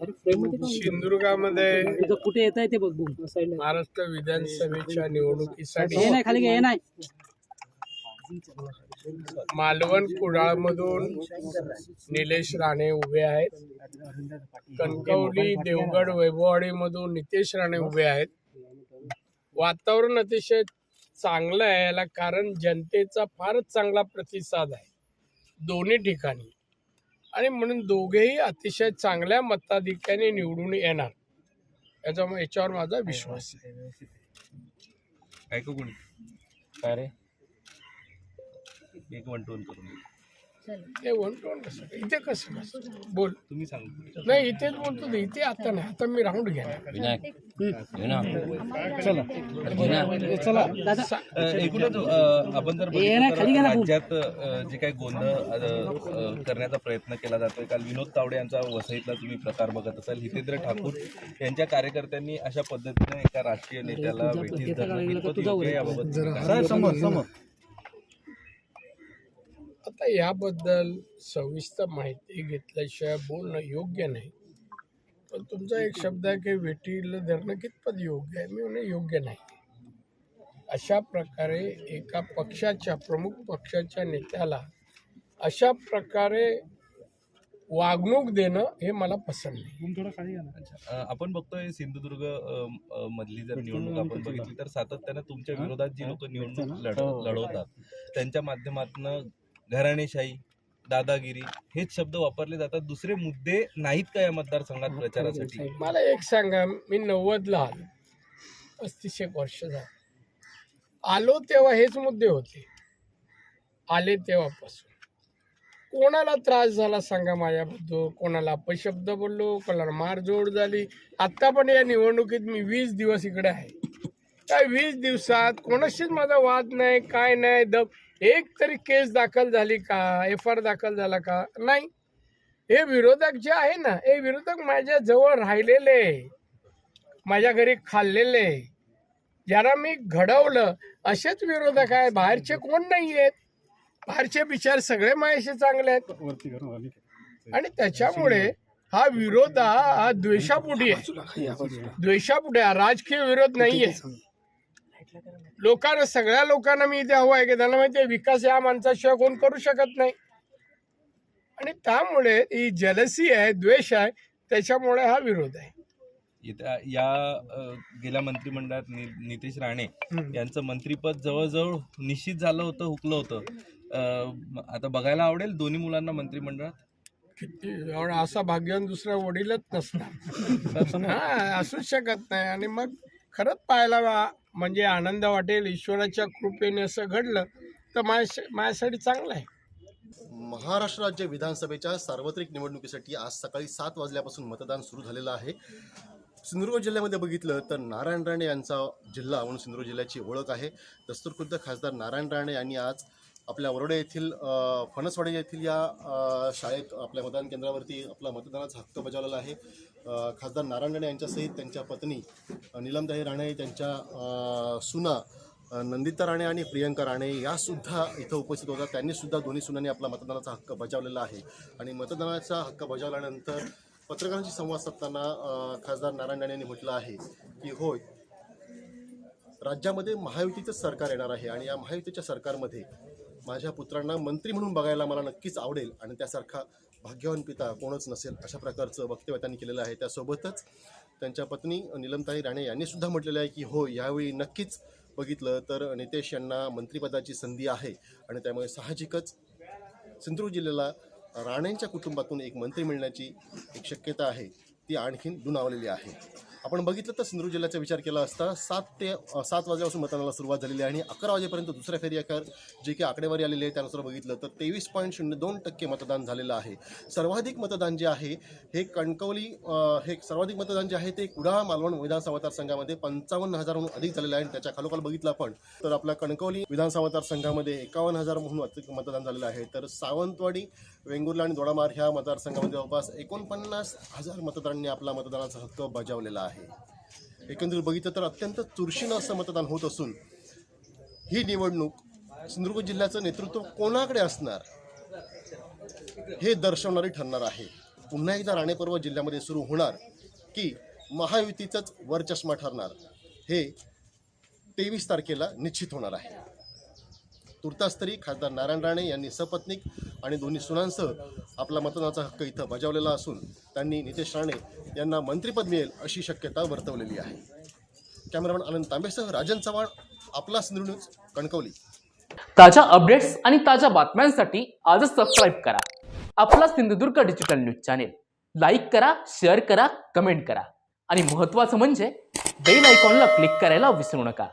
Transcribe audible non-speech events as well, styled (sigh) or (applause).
सिंधुदुर्गामध्ये कुठे येत आहे ते बघ बघ साईडला महाराष्ट्र विधानसभेच्या निवडणुकीसाठी हे नाही खाली घे, हे नाही. मालवण कुडाळमधून निलेश राणे उभे आहेत. कणकवली देवगड वैभववाडीमधून नितेश राणे उभे आहेत. वातावरण अतिशय चांगलं आहे याला कारण जनतेचा फारच चांगला प्रतिसाद आहे. दोन्ही ठिकाणी. आणि म्हणून दोघेही अतिशय चांगल्या मताधिक्याने निवडून येणार. याचा याच्यावर माझा विश्वास आहे. ऐकू कोणी? काय रे? एक वन करून दे. ते म्हणतो ना कसं? इथे कसं कसं? बोल. तुम्ही सांगा. नाही इथेच बोलतो ते. इथे आता नाही. आता मी राऊंड घेणार. विनायक चला. अ, एकूणच अ, आपण जर बघितलं तर. राज्यात अ, जे काही गोंधळ अ, अ, करण्याचा प्रयत्न केला जातोय. काल विनोद तावडे यांचा वसईतला तुम्ही प्रकार बघत असाल. हितेंद्र ठाकूर यांच्या कार्यकर्त्यांनी अशा पद्धतीने एका राजकीय नेत्याला वेठीस पद्धतीचा धरणं कितपत योग्य आहे? याबाबत काय? आता याबद्दल सविस्तर माहिती घेतल्याशिवाय बोलणं योग्य नाही. पण तुमचा एक शब्द आहे की वेटीला धरणं कितपत योग्य आहे? मी म्हणे योग्य नाही. अशा प्रकारे एका पक्षाच्या प्रमुख पक्षाच्या नेत्याला अशा प्रकारे वागणूक देणं हे मला पसंत नाही. आपण बघतोय सिंधुदुर्ग मधली जर निवडणूक आपण बघितली तर सातत्यानं तुमच्या विरोधात जी लोक निवडणूक लढ लढवतात त्यांच्या माध्यमातून घराणेशाही दादागिरी हेच शब्द वापरले जातात. दुसरे मुद्दे नाहीत का या मतदारसंघात प्रचारासाठी? मला एक सांगा मी नव्वदला आलो पस्तीस एक वर्ष झालं. आलो तेव्हा हेच मुद्दे होते. आले तेव्हापासून. कोणाला त्रास झाला सांगा माझ्याबद्दल? कोणाला अपशब्द बोललो? कोणाला मारजोड झाली? आत्ता पण या निवडणुकीत मी वीस दिवस इकडे आहे. काय वीस दिवसात? कोणाशीच माझा वाद नाही काय नाही दब एक तरी केस दाखल झाली का? एफ आर दाखल झाला का? नाही. हे विरोधक जे आहे ना हे विरोधक माझ्या जवळ राहिलेले माझ्या घरी खाल्लेले ज्याला मी घडवलं असेच विरोधक आहे. बाहेरचे कोण नाही आहेत बाहेरचे विचार सगळे माझ्याशी चांगले आहेत. आणि त्याच्यामुळे हा विरोध हा द्वेषापुढे आहे. द्वेषापुढे हा राजकीय विरोध नाहीये. लोकांना सगळ्या लोकांना मी इथे हवं आहे की त्यांना माहिती आहे विकास या माणसाशिवाय कोण करू शकत नाही. आणि त्यामुळे ही जलसी आहे द्वेष आहे त्याच्यामुळे हा विरोध आहे. येत्या- या गेल्या मंत्रिमंडळात नि- नितेश राणे. यांचं मंत्रीपद जवळजवळ निश्चित झालं होतं हुकलं होतं. आता बघायला आवडेल दोन्ही मुलांना मंत्रिमंडळात? किती एवढा असा भाग्यवान दुसरा वडीलच नसणार. (laughs) हा असूच शकत नाही. आणि मग खरंच पाहायला म्हणजे आनंद वाटेल ईश्वराच्या कृपेने असं घडलं तर माझ्या माझ्यासाठी चांगलं आहे. महाराष्ट्र राज्य विधानसभेच्या सार्वत्रिक निवडणुकीसाठी आज सकाळी सात वाजल्यापासून मतदान सुरू झालेलं आहे. सिंधुदुर्ग जिल्ह्यामध्ये बघितलं तर नारायण राणे यांचा जिल्हा म्हणून सिंधुदुर्ग जिल्ह्याची ओळख आहे. दस्तुरखुद्द खासदार नारायण राणे यांनी आज आपल्या वरोडे येथील फणसवाडी येथील या शाळेत आपल्या मतदान केंद्रावरती आपला मतदानाचा हक्क बजावलेला आहे. खासदार नारायण राणे यांच्यासहित त्यांच्या पत्नी निलमदाई राणे त्यांच्या सुना नंदिता राणे आणि प्रियंका राणे यासुद्धा इथं उपस्थित होतात त्यांनीसुद्धा दोन्ही सुनांनी आपला मतदानाचा हक्क बजावलेला आहे. आणि मतदानाचा हक्क बजावल्यानंतर पत्रकारांशी संवाद साधताना खासदार नारायण राणे यांनी म्हटलं आहे की होय राज्यामध्ये महायुतीचं सरकार येणार आहे आणि या महायुतीच्या सरकारमध्ये माझ्या पुत्रांना मंत्री म्हणून बघायला मला नक्कीच आवडेल आणि त्यासारखा भाग्यवान पिता कोणच नसेल अशा प्रकारचं वक्तव्य त्यांनी केलेलं आहे. त्यासोबतच त्यांच्या पत्नी निलमताई राणे यांनी सुद्धा म्हटलेलं आहे की हो यावेळी नक्कीच बघितलं तर नितेश यांना मंत्रिपदाची संधी आहे आणि त्यामुळे साहजिकच सिंधुदुर्ग जिल्ह्याला राणेंच्या कुटुंबातून एक मंत्री मिळण्याची एक शक्यता आहे. ती आणखीन दुणावलेली आहे. आपण बघितलं तर सिंधुदुर्ग जिल्ह्याचा विचार केला असता सात ते सात वाजल्यापासून मतदानाला सुरुवात झालेली आहे आणि अकरा वाजेपर्यंत दुसऱ्या फेरी अखेर जे काही आकडेवारी आलेली आहे त्यानुसार बघितलं तर तेवीस पॉईंट शून्य दोन टक्के मतदान झालेलं आहे. सर्वाधिक मतदान जे आहे हे कणकवली हे सर्वाधिक मतदान जे आहे ते कुडाळ मालवण विधानसभा मतदारसंघामध्ये पंचावन्न हजारहून अधिक झालेलं आहे आणि त्याच्या खालोखाल बघितलं आपण तर आपल्या कणकवली विधानसभा मतदारसंघामध्ये एकावन्न हजार म्हणून अधिक मतदान झालेलं आहे. तर सावंतवाडी वेंगुर्ला आणि दोडामार ह्या मतदारसंघामध्ये जवळपास एकोणपन्नास हजार मतदारांनी आपला मतदानाचा हक्क बजावलेला आहे. आहे. एकंदरीत बघितलं तर अत्यंत चुरशीनं असं मतदान होत असून ही निवडणूक सिंधुदुर्ग जिल्ह्याचं नेतृत्व कोणाकडे असणार हे दर्शवणारी ठरणार आहे. पुन्हा एकदा राणेपर्व जिल्ह्यामध्ये सुरू होणार की महायुतीचंच वरचष्मा ठरणार हे तेवीस तारखेला निश्चित होणार आहे. तुर्तास तरी खासदार नारायण राणे यांनी सपत्नीक आणि दोन्ही सुनांसह आपला मतदानाचा हक्क इथं बजावलेला असून त्यांनी नितेश राणे यांना मंत्रिपद मिळेल अशी शक्यता वर्तवलेली आहे. कॅमेरामॅन आनंद तांबेसह राजन चव्हाण आपला सिंधू न्यूज कणकवली. ताज्या अपडेट्स आणि ताज्या बातम्यांसाठी आजच सबस्क्राईब करा. आपला Sindhudurg digital news channel. Like करा शेअर करा कमेंट करा. आणि महत्त्वाचं म्हणजे बेल आयकॉनला क्लिक करायला विसरू नका.